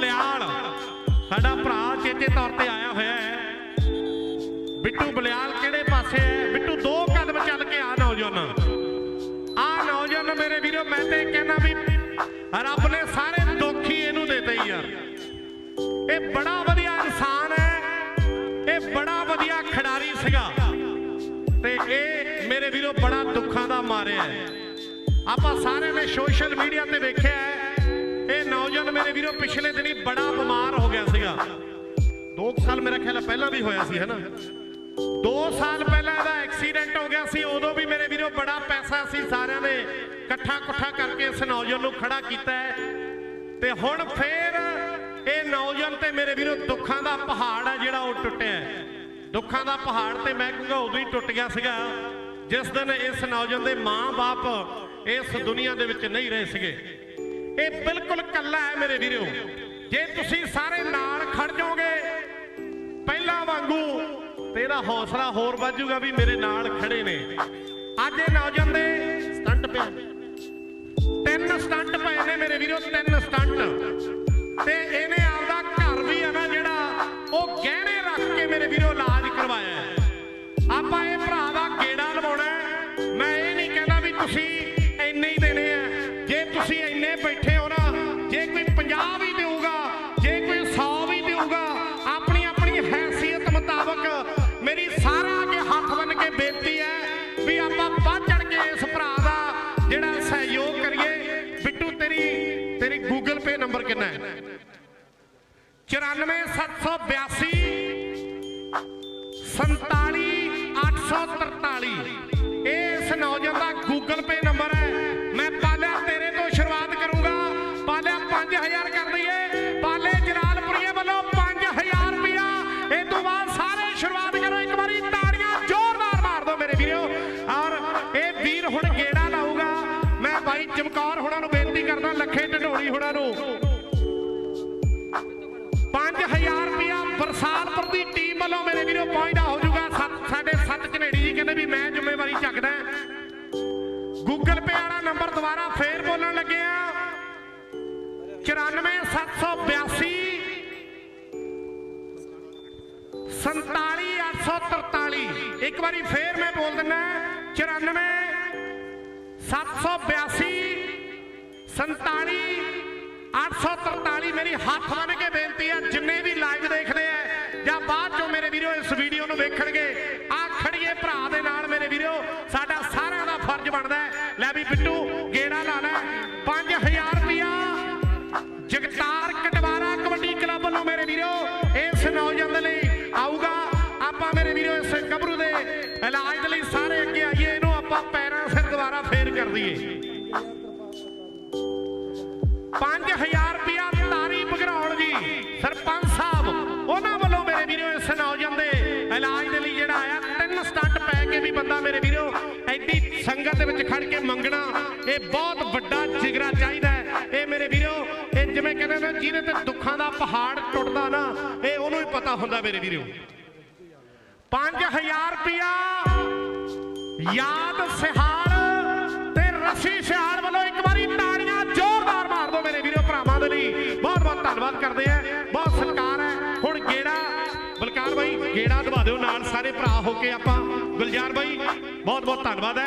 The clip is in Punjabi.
ਬਲਿਆਲ, ਸਾਡਾ ਭਰਾ ਚੇਤੇ ਤੌਰ ਤੇ ਆਇਆ ਹੋਇਆ ਹੈ। ਬਿੱਟੂ ਬਲਿਆਲ ਕਿਹੜੇ ਪਾਸੇ ਹੈ? ਬਿੱਟੂ, ਦੋ ਕਦਮ ਚੱਲ ਕੇ ਆ ਨੌਜਵਾਨ। ਆ ਨੌਜਵਾਨ ਮੇਰੇ ਵੀਰੋ, ਮੈਂ ਤੇ ਕਹਿੰਦਾ ਵੀ ਰੱਬ ਨੇ ਸਾਰੇ ਦੁੱਖ ਹੀ ਇਹਨੂੰ ਦਿੱਤੇ ਹੀ ਯਾਰ। ਇਹ ਬੜਾ ਵਧੀਆ ਇਨਸਾਨ ਹੈ। ਇਹ ਬੜਾ ਵਧੀਆ ਖਿਡਾਰੀ ਸੀਗਾ। ਤੇ ਇਹ ਮੇਰੇ ਵੀਰੋ, ਬੜਾ ਦੁੱਖਾਂ ਦਾ ਮਾਰਿਆ ਹੈ। ਆਪਾਂ ਸਾਰਿਆਂ ਨੇ ਸੋਸ਼ਲ ਮੀਡੀਆ ਤੇ ਵੇਖਿਆ ਹੈ। ਇਹ ਮੇਰੇ ਵੀਰੋ ਪਿਛਲੇ ਦਿਨੀ ਬੜਾ ਬਿਮਾਰ ਹੋ ਗਿਆ ਸੀਗਾ। 2 ਸਾਲ ਮੇਰਾ ਖਿਆਲ ਪਹਿਲਾਂ ਵੀ ਹੋਇਆ ਸੀ, ਹੈਨਾ? 2 ਸਾਲ ਪਹਿਲਾਂ ਇਹਦਾ ਐਕਸੀਡੈਂਟ ਹੋ ਗਿਆ ਸੀ, ਉਦੋਂ ਵੀ ਮੇਰੇ ਵੀਰੋ ਬੜਾ ਪੈਸਾ ਸੀ, ਸਾਰਿਆਂ ਨੇ ਇਕੱਠਾ ਇਕੱਠਾ ਕਰਕੇ ਇਸ ਨੌਜਵਾਨ ਨੂੰ ਖੜਾ ਕੀਤਾ ਤੇ ਹੁਣ ਫੇਰ ਇਹ ਨੌਜਵਾਨ ਤੇ ਮੇਰੇ ਵੀਰੋ ਦੁੱਖਾਂ ਦਾ ਪਹਾੜ ਹੈ ਜਿਹੜਾ ਉਹ ਟੁੱਟਿਆ ਦੁੱਖਾਂ ਦਾ ਪਹਾੜ ਤੇ ਮੈਂ ਕਹੂੰਗਾ ਉਦੋਂ ਹੀ ਟੁੱਟ ਗਿਆ ਸੀਗਾ, ਜਿਸ ਦਿਨ ਇਸ ਨੌਜਵਾਨ ਦੇ ਮਾਂ-ਬਾਪ ਇਸ ਦੁਨੀਆ ਦੇ ਵਿੱਚ ਨਹੀਂ ਰਹੇ ਸੀਗੇ। ਇਹ ਬਿਲਕੁਲ ਕੱਲਾ ਹੈ ਮੇਰੇ ਵੀਰੋ। ਜੇ ਤੁਸੀਂ ਸਾਰੇ ਨਾਲ ਖੜ ਜਾਓਗੇ, ਪਹਿਲਾਂ ਵਾਂਗੂ ਤੇਰਾ ਹੌਸਲਾ ਹੋਰ ਵੱਜੂਗਾ ਵੀ ਮੇਰੇ ਨਾਲ ਖੜੇ ਨੇ। ਅੱਜ ਇਹ ਨੌਜਵਾਨ ਦੇ ਸਟੰਟ ਪਿਆ। ਤਿੰਨ ਸਟੰਟ ਪਏ ਨੇ ਮੇਰੇ ਵੀਰੋ, ਤਿੰਨ ਸਟੰਟ। ਤੇ ਇਹਨੇ ਤੁਸੀਂ ਬੈਠੇ ਹੋ ਨਾ? ਜੇ ਕੋਈ 50 ਵੀ ਦੇਊਗਾ, ਜੇ ਕੋਈ 100 ਵੀ ਦੇਊਗਾ, ਆਪਣੀ ਆਪਣੀ ਹੈਸੀਅਤ ਮੁਤਾਬਕ ਮੇਰੀ ਸਾਰਾ ਅੱਗੇ ਹੱਥ ਬੰਨ ਕੇ ਬੇਨਤੀ ਹੈ ਵੀ ਆਪਾਂ ਵੱਧ ਚੜ ਕੇ ਇਸ ਭਰਾ ਦਾ ਜਿਹੜਾ ਸਹਿਯੋਗ ਕਰੀਏ। ਬਿੱਟੂ, ਤੇਰੀ ਤੇਰੀ ਗੂਗਲ ਪੇ ਨੰਬਰ ਕਿੰਨਾ ਹੈ? 94782 47843 ਇਹ ਇਸ ਨੌਜਵਾਨ ਦਾ ਗੂਗਲ ਪੇ ਸ਼ੁਰੂਆਤ ਕਰੋ ਇੱਕ ਵਾਰੀ, ਤਾੜੀਆਂ ਜ਼ੋਰਦਾਰ ਮਾਰ ਦਿਓ ਮੇਰੇ ਵੀਰੋ। ਔਰ ਇਹ ਵੀਰ ਹੁਣ ਗੇੜਾ ਲਾਊਗਾ? ਮੈਂ ਬਾਈ ਚਮਕੌਰ ਹੁਣਾਂ ਨੂੰ ਬੇਨਤੀ ਕਰਦਾ, ਲੱਖੇ ਢਡੋਲੀ ਹੁਣਾਂ ਨੂੰ। 5000 ਰੁਪਇਆ ਬਰਸਾਤਪੁਰ ਦੀ ਟੀਮ ਵੱਲੋਂ ਮੇਰੇ ਵੀਰੋ ਪਹੁੰਚਦਾ ਹੋ ਜਾਊਗਾ। ਸੱਤ- ਸਾਡੇ ਸੱਤ ਝਨੇੜੀ ਜੀ ਕਹਿੰਦੇ ਵੀ ਮੈਂ ਜ਼ਿੰਮੇਵਾਰੀ ਚੱਕਦਾ। ਗੂਗਲ ਪੇ ਵਾਲਾ ਨੰਬਰ ਦੁਬਾਰਾ ਫੇਰ ਬੋਲਣ ਲੱਗੇ ਆ 94782 47843 ਇੱਕ ਵਾਰੀ ਫੇਰ ਮੈਂ ਬੋਲ ਦਿੰਦਾ 94 782 47 843 ਮੇਰੀ ਹੱਥ ਬੰਨ ਕੇ ਬੇਨਤੀ ਹੈ, ਜਿੰਨੇ ਵੀ ਲਾਈਵ ਦੇਖਦੇ ਆ, ਜਾਂ ਬਾਅਦ ਚੋਂ ਮੇਰੇ ਵੀਰੋ ਇਸ ਵੀਡੀਓ ਨੂੰ ਵੇਖਣਗੇ, ਆ ਖੜੀਏ ਭਰਾ ਦੇ ਨਾਲ ਮੇਰੇ ਵੀਰੋ, ਸਾਡਾ ਸਾਰਿਆਂ ਦਾ ਫਰਜ਼ ਬਣਦਾ ਲੈ ਵੀ ਬਿੱਟੂ, ਗੇੜਾ ਲਾ ਲੈ 5000 ਰੁਪਿਆ ਜਗਤਾਰ ਕਟਵਾਰਾ ਕਬੱਡੀ ਕਲੱਬ ਵੱਲੋਂ ਮੇਰੇ ਵੀਰੋ, ਇਸ ਨੌਜਵਾਨ ਦੇ ਲਈ ਆਪਾਂ ਵੀਰੋ ਇਸ ਗੱਭਰੂ ਦੇ ਇਲਾਜ ਦੇ ਲਈ ਸਾਰੇ ਅੱਗੇ ਆਈਏ, ਇਹਨੂੰ ਆਪਾਂ ਪੈਰਾਂ ਸਿਰ ਦੁਬਾਰਾ ਫੇਰ ਕਰ ਦਈਏ। 5000 ਰੁਪਿਆ ਤਾਰੀ ਬਗਰਾਉਣ ਜੀ, ਸਰਪੰਚ ਸਾਹਿਬ, ਉਹਨਾਂ ਵੱਲੋਂ ਮੇਰੇ ਵੀਰੋ ਇਸ ਨੌਜਵਾਨ ਦੇ ਇਲਾਜ ਦੇ ਲਈ ਜਿਹੜਾ ਆਇਆ, ਤਿੰਨ ਸਟੰਟ ਪੈ ਕੇ ਵੀ ਬੰਦਾ ਮੇਰੇ ਵੀਰੋ ਐਡੀ ਸੰਗਤ ਦੇ ਵਿੱਚ ਖੜ ਕੇ ਮੰਗਣਾ, ਇਹ ਬਹੁਤ ਵੱਡਾ ਜਿਗਰਾ ਚਾਹੀਦਾ ਹੈ। ਇਹ ਮੇਰੇ ਵੀਰੋ, ਇਹ ਜਿਵੇਂ ਕਹਿੰਦੇ ਨੇ, ਜਿਹਦੇ ਤੇ ਦੁੱਖਾਂ ਦਾ ਪਹਾੜ ਟੁੱਟਦਾ ਨਾ, ਇਹ ਉਹਨੂੰ ਹੀ ਪਤਾ ਹੁੰਦਾ ਮੇਰੇ ਵੀਰੋ। 5000 ਰੁਪਿਆ ਯਾਦ ਸਿਹਾਲ ਤੇ ਰਸੀ ਸਿਹਾਲ ਵੱਲੋਂ ਇੱਕ ਵਾਰੀ ਤਾੜੀਆਂ ਜ਼ੋਰਦਾਰ ਮਾਰ ਦਿਓ ਮੇਰੇ ਵੀਰੋ ਭਰਾਵਾਂ ਦੇ ਲਈ। ਬਹੁਤ ਬਹੁਤ ਧੰਨਵਾਦ ਕਰਦੇ ਆ। ਬਹੁਤ ਸਤਿਕਾਰ ਹੈ। ਹੁਣ ਗੇੜਾ, ਬਲਕਾਰ ਬਾਈ, ਗੇੜਾ ਦਵਾ ਦਿਓ ਨਾਲ ਸਾਰੇ ਭਰਾ ਹੋ ਕੇ ਆਪਾਂ। ਗੁਲਜ਼ਾਰ ਬਾਈ, ਬਹੁਤ ਬਹੁਤ ਧੰਨਵਾਦ ਹੈ।